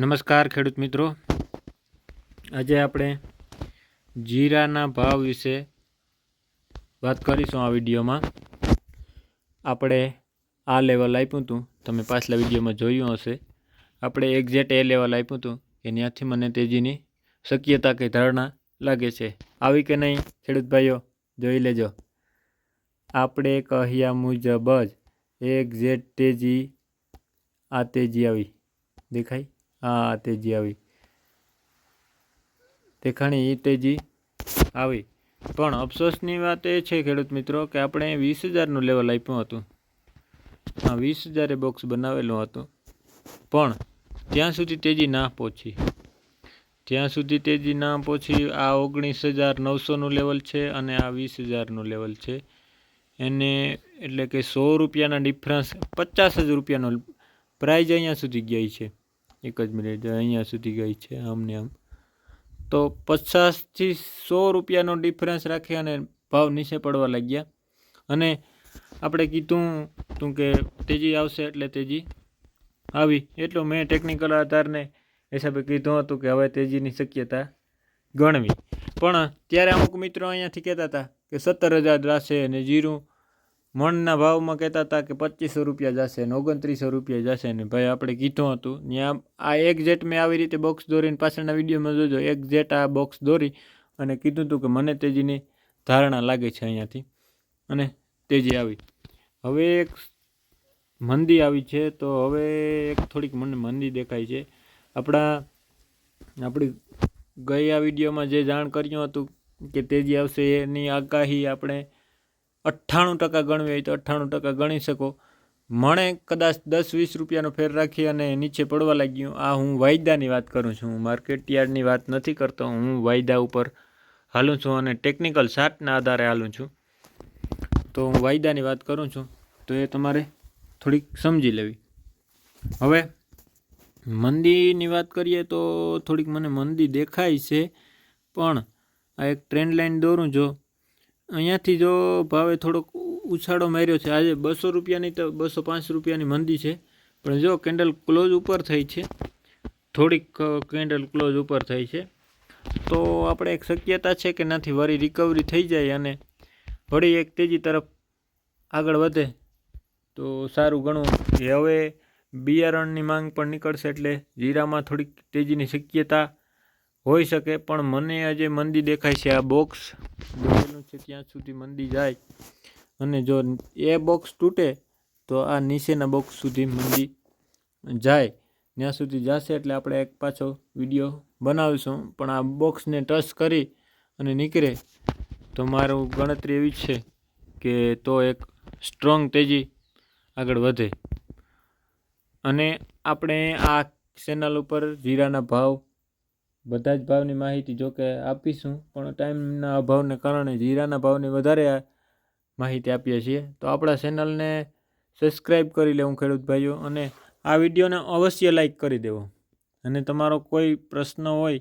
નમસ્કાર ખેડૂત મિત્રો. આજે આપણે જીરાના ભાવ વિશે વાત કરીશું આ વિડીયોમાં. આપણે આ લેવલ આપ્યું હતું. તમે પાછલા વિડીયોમાં જોયું હશે. આપણે એક્ઝેક્ટ એ લેવલ આપ્યું હતું કે ત્યાંથી મને તેજીની શક્યતા કે ધારણા લાગે છે. આવી કે નહીં, ખેડૂત ભાઈઓ, જોઈ લેજો. આપણે કહ્યા મુજબ જ એક્ઝેટ તેજી, આ તેજી આવી. દેખાય? હા, તેજી આવી. દેખાણી એ તેજી આવી. પણ અફસોસની વાત એ છે ખેડૂત મિત્રો કે આપણે વીસ હજારનું લેવલ આપ્યું હતું. હા, વીસ હજારે બોક્સ બનાવેલું હતું. પણ ત્યાં સુધી તેજી ના પહોંચી. ત્યાં સુધી તેજી ના પહોંચી, આ ઓગણીસ હજાર નવસોનું લેવલ છે અને આ વીસ હજારનું લેવલ છે. એને એટલે કે સો રૂપિયાના ડિફરન્સ પચાસ જ રૂપિયાનો પ્રાઇઝ અહીંયા સુધી ગઈ છે. એક જ મિનિટ અહીંયા સુધી ગઈ છે આમને આમ. તો પચાસથી સો રૂપિયાનો ડિફરન્સ રાખી અને ભાવ નીચે પડવા લાગ્યા. અને આપણે કીધું, તું કે તેજી આવશે એટલે તેજી આવી. એટલું મેં ટેકનિકલ આધારને હિસાબે કીધું હતું કે હવે તેજીની શક્યતા ગણવી. પણ ત્યારે અમુક મિત્રો અહીંયાથી કહેતા હતા કે સત્તર હજાર રાખશે અને જીરું મણના ભાવમાં કહેતા હતા કે પચીસો રૂપિયા જશે ને ઓગણત્રીસો રૂપિયા જશે ને ભાઈ આપણે કીધું હતું. ત્યાં આ એક જેટ મેં આવી રીતે બોક્સ દોરીને પાછળના વિડીયોમાં જોજો. એક જેટ આ બોક્સ દોરી અને કીધું હતું કે મને તેજીની ધારણા લાગે છે અહીંયાથી. અને તેજી આવી. હવે એક મંદી આવી છે તો હવે એક થોડીક મને મંદી દેખાય છે. આપણા આપણી ગયા વિડીયોમાં જે જાણ કર્યું હતું કે તેજી આવશે એની આગાહી આપણે અઠ્ઠાણું ટકા ગણવી હોય તો અઠ્ઠાણું ટકા ગણી શકો. મણે કદાચ દસ વીસ રૂપિયાનો ફેર રાખી અને નીચે પડવા લાગ્યું. આ હું વાયદાની વાત કરું છું. હું માર્કેટ યાર્ડની વાત નથી કરતો. હું વાયદા ઉપર હાલું છું અને ટેકનિકલ શાર્ટના આધારે હાલું છું. તો હું વાયદાની વાત કરું છું. તો એ તમારે થોડીક સમજી લેવી. હવે મંદીની વાત કરીએ તો થોડીક મને મંદી દેખાય છે. પણ આ એક ટ્રેન્ડ લાઈન દોરું જો. અહીંયાથી જો ભાવે થોડોક ઉછાળો માર્યો છે. આજે બસો રૂપિયાની તો બસો પાંચ રૂપિયાની મંદી છે. પણ જો કેન્ડલ ક્લોઝ ઉપર થઈ છે. થોડીક કેન્ડલ ક્લોઝ ઉપર થઈ છે. તો આપણે એક શક્યતા છે કે નથી વળી રિકવરી થઈ જાય અને વળી એક તેજી તરફ આગળ વધે તો સારું ઘણું કે હવે બિયારણની માંગ પણ નીકળશે એટલે જીરામાં થોડીક તેજીની શક્યતા હોઈ શકે, પણ મને આજે મંદી દેખાય છે આ બોક્સ દોરેલું છે ત્યાં સુધી મંદી જાય. અને જો એ બોક્સ તૂટે, તો આ નીચેના બોક્સ સુધી મંદી જાય. ત્યાં સુધી જશે એટલે આપણે એક પાછો વીડિયો બનાવીશું. પણ આ બોક્સને ટચ કરી અને નીકળે, તો મારું ગણતરી એવી છે કે તો એક સ્ટ્રોંગ તેજી આગળ વધે. અને આપણે આ ચેનલ ઉપર જીરાના ભાવ બધા જ ભાવની માહિતી જોકે આપીશું, પણ ટાઈમના અભાવને કારણે જીરાના ભાવની વધારે માહિતી આપીએ છીએ. તો આપણા ચેનલને સબસ્ક્રાઈબ કરી લેવું, ખેડૂત ભાઈઓ, અને આ વિડીયોને અવશ્ય લાઈક કરી દેવો. અને તમારો કોઈ પ્રશ્ન હોય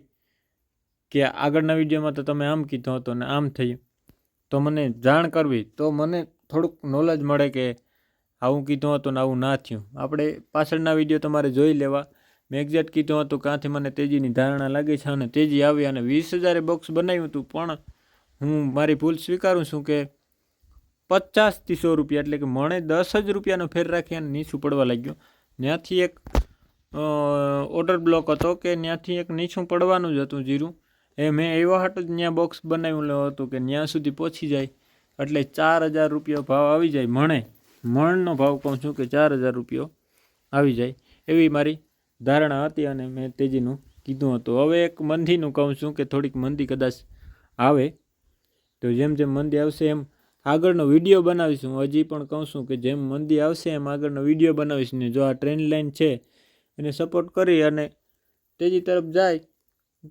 કે આગળના વિડીયોમાં તો તમે આમ કીધો હતો ને આમ થયું, તો મને જાણ કરવી. તો મને થોડુંક નોલેજ મળે કે આવું કીધું હતું ને આવું ના થયું. આપણે પાછળના વીડિયો તમારે જોઈ લેવા. મેં એક્ઝેક્ટ કીધું હતું ક્યાંથી મને તેજીની ધારણા લાગે છે અને તેજી આવી અને વીસ હજારે બોક્સ બનાવ્યું હતું. પણ હું મારી ભૂલ સ્વીકારું છું કે પચાસથી સો રૂપિયા એટલે કે મણે દસ જ રૂપિયાનો ફેર રાખી અને નીચું પડવા લાગ્યું. ત્યાંથી એક ઓર્ડર બ્લોક હતો કે ત્યાંથી એક નીચું પડવાનું જ હતું જીરું. એ મેં એવા હાટ જ ત્યાં બોક્સ બનાવ્યું હતું કે ત્યાં સુધી પહોંચી જાય. એટલે ચાર હજાર રૂપિયા ભાવ આવી જાય. મણે, મણનો ભાવ કહું છું કે ચાર હજાર રૂપિયો આવી જાય. એવી મારી ધારણા હતી અને મેં તેજીનું કીધું હતું. હવે એક મંદીનું કહું છું કે થોડીક મંદી કદાચ આવે તો જેમ જેમ મંદી આવશે એમ આગળનો વીડિયો બનાવીશું. હજી પણ કહું છું કે જેમ મંદી આવશે એમ આગળનો વીડિયો બનાવીશ ને જો આ ટ્રેન લાઈન છે એને સપોર્ટ કરી અને તેજી તરફ જાય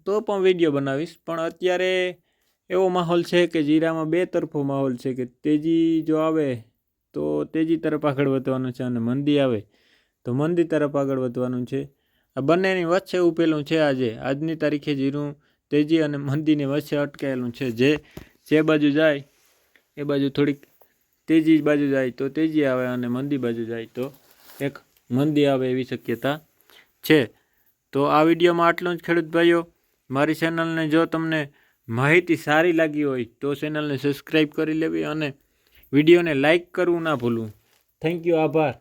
તો પણ વીડિયો બનાવીશ. પણ અત્યારે એવો માહોલ છે કે જીરામાં બે તરફો માહોલ છે કે તેજી જો આવે તો તેજી તરફ આગળ વધવાનો છે અને મંદી આવે તો મંદી તરફ આગળ વધવાનું છે. આ બંનેની વચ્ચે ઉભેલું છે આજે. આજની તારીખે જીરું, તેજી અને મંદીની વચ્ચે અટકાયેલું છે. જે જે બાજુ જાય, એ બાજુ થોડીક તેજી બાજુ જાય, તો તેજી આવે અને મંદી બાજુ જાય, તો એક મંદી આવે એવી શક્યતા છે. તો આ વિડીયોમાં આટલું જ. ખેડૂત ભાઈઓ, મારી ચેનલને જો તમને માહિતી સારી લાગી હોય, તો ચેનલને સબસ્ક્રાઈબ કરી લેવી અને વિડીયોને લાઈક કરવું ના ભૂલવું. Thank you. આભાર.